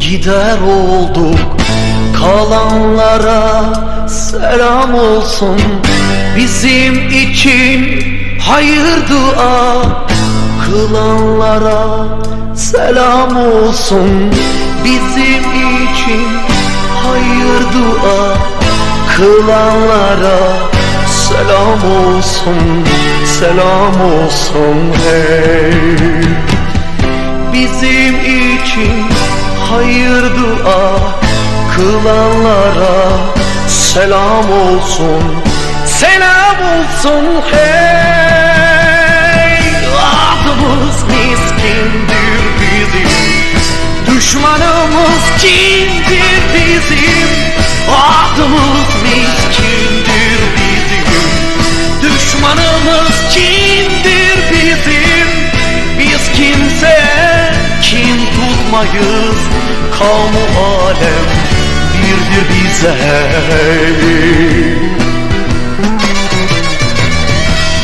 gider olduk. Kalanlara selam olsun. Bizim için hayır dua Kılanlara selam olsun. Bizim için hayır dua Kılanlara selam olsun. Selam olsun. Hey Bizim için hayır dua Kılanlara selam olsun Selam olsun hey! Adımız miskindir bizim Düşmanımız kimdir tutmayız Kamu alem birdir bize.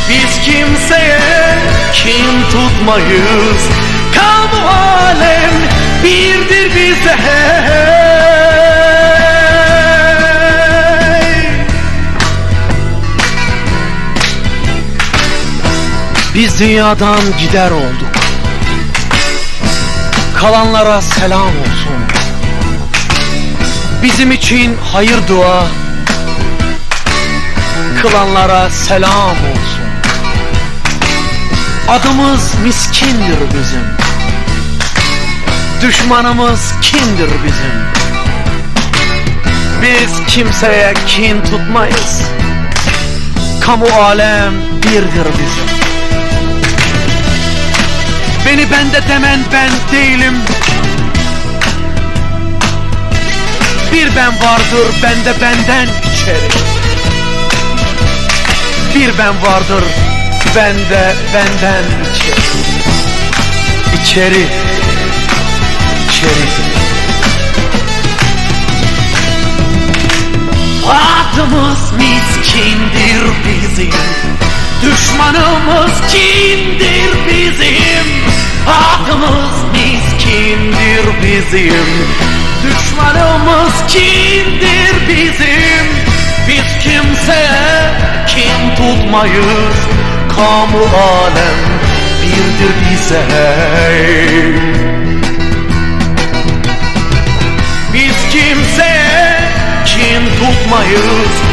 Biz kimseye kin tutmayız. Kamu alem birdir bize. Biz dünyadan gider olduk Kalanlara selam olsun. Bizim için hayır dua. Kılanlara selam olsun. Adımız miskindir bizim. Düşmanımız kindir bizim. Biz kimseye kin tutmayız. Kamu alem birdir bizim Beni bende demen ben değilim. Bir ben vardır bende benden içeri. Bir ben vardır bende benden içeri. İçeri İçeri. Adımız miskindir bizim. Düşmanımız kindir bizim bizim. Düşmanımız kimdir bizim? Biz kimseye kim tutmayız? Kamu alem birdir bize. Biz kimseye kim tutmayız?